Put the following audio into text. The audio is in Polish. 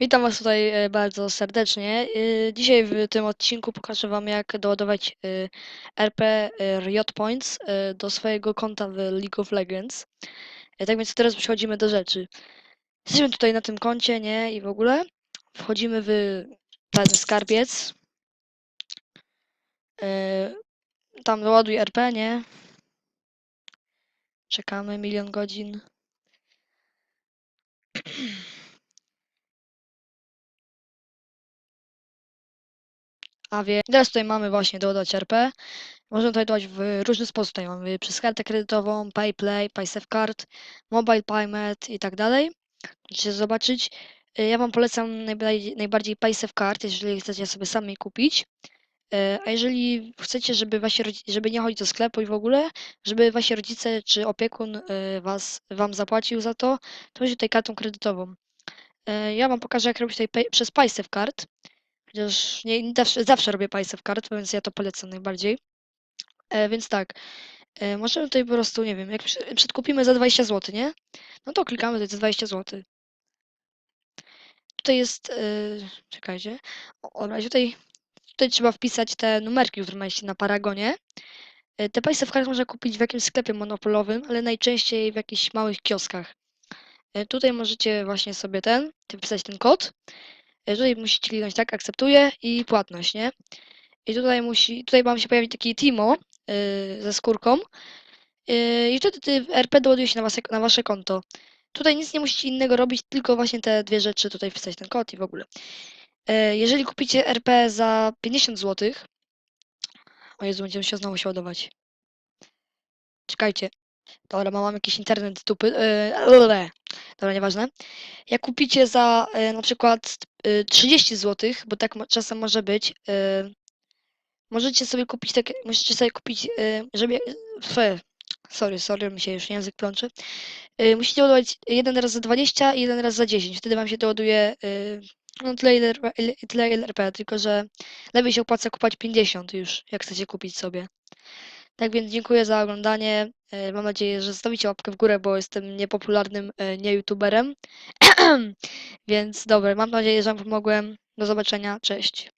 Witam Was tutaj e, bardzo serdecznie. E, Dzisiaj w tym odcinku pokażę Wam, jak doładować e, RP Riot Points do swojego konta w League of Legends. Tak więc teraz przechodzimy do rzeczy. Jesteśmy tutaj na tym koncie, nie? I w ogóle wchodzimy w ten skarbiec. Tam doładuj RP, nie? Czekamy milion godzin. A więc teraz tutaj mamy właśnie doładać RP. Można tutaj dodać w różny sposób. Tutaj mamy przez kartę kredytową, PayPlay, PaySafeCard, Mobile Payment i tak dalej. Możecie zobaczyć. Y, Ja Wam polecam najbardziej, najbardziej PaySafeCard, jeżeli chcecie sobie sami kupić. Y, A jeżeli chcecie, żeby rodzi- żeby nie chodzić do sklepu i w ogóle, żeby wasi rodzice czy opiekun y, was, Wam zapłacił za to, to będzie tutaj kartą kredytową. Ja Wam pokażę, jak robić tutaj pay, przez PaySafeCard. Chociaż nie, zawsze, zawsze robię PaySafeCard, więc ja to polecam najbardziej. E, więc tak, e, możemy tutaj po prostu, nie wiem, jak przedkupimy za 20 zł, nie? No to klikamy tutaj za 20 zł. Tutaj jest, e, czekajcie, o, dobra, tutaj, tutaj trzeba wpisać te numerki, które macie na Paragonie. E, Te Paysafe Card można kupić w jakimś sklepie monopolowym, ale najczęściej w jakichś małych kioskach. E, Tutaj możecie właśnie sobie ten, wpisać ten kod. Tutaj musicie kliknąć tak, akceptuję i płatność, nie? I tutaj musi, tutaj wam się pojawić taki Timo y, ze skórką. Y, I wtedy RP doładuje się na, was, na wasze konto. Tutaj nic nie musicie innego robić, tylko właśnie te dwie rzeczy tutaj wpisać ten kod i w ogóle. E, Jeżeli kupicie RP za 50 zł, o Jezu, będziemy się znowu się ładować. Czekajcie. Dobra, mam jakiś internet z dupy. lele. Dobra, nieważne. Jak kupicie za e, na przykład e, 30 zł, bo tak czasem może być, e, Możecie sobie kupić takie, możecie sobie kupić, y, żeby, fe, sorry, sorry, mi się już język plączy. Y, Musicie ładować jeden raz za 20 i jeden raz za 10. Wtedy wam się doładuje y, no tyle ile, ile- tyle ile RP, tylko że lepiej się opłaca kupować 50 już, jak chcecie kupić sobie. Tak więc dziękuję za oglądanie. Y, Mam nadzieję, że zostawicie łapkę w górę, bo jestem niepopularnym y, nie youtuberem. Więc dobra, mam nadzieję, że wam pomogłem. Do zobaczenia, cześć.